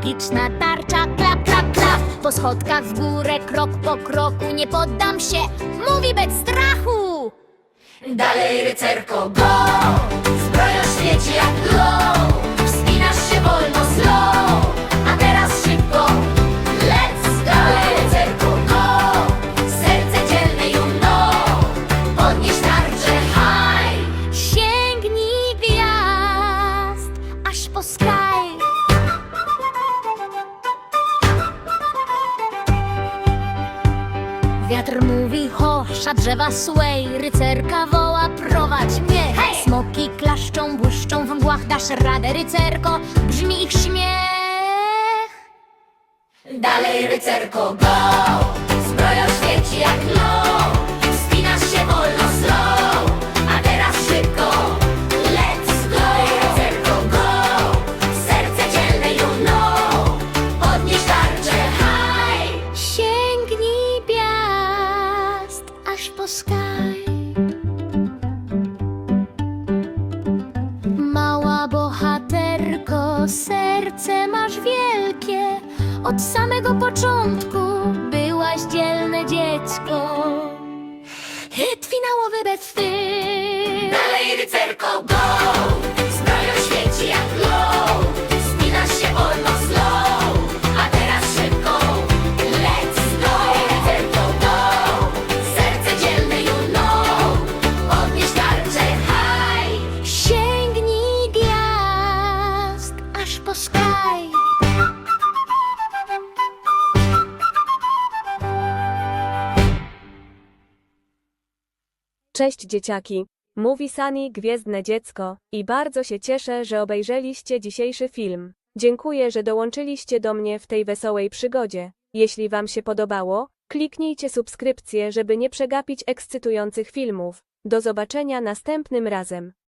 magiczna tarcza. Klap, klap, klap. Po schodkach w górę, krok po kroku Nie poddam się, mówi bez strachu. Dalej rycerko, go! Zbroja świeci jak glow Wiatr mówi ho, sza drzewa sway, rycerka woła prowadź mnie. Hej! Smoki klaszczą, błyszczą w mgłach, dasz radę rycerko, brzmi ich śmiech. Dalej rycerko, go! Zbroja świeci jak glow sky. Mała bohaterko, serce masz wielkie. Od samego początku byłaś dzielne dziecko. Hit finałowy bez wstyd. Dalej rycerko, sky. Cześć dzieciaki, mówi Sani Gwiezdne Dziecko i bardzo się cieszę, że obejrzeliście dzisiejszy film. Dziękuję, że dołączyliście do mnie w tej wesołej przygodzie. Jeśli Wam się podobało, kliknijcie subskrypcję, żeby nie przegapić ekscytujących filmów. Do zobaczenia następnym razem.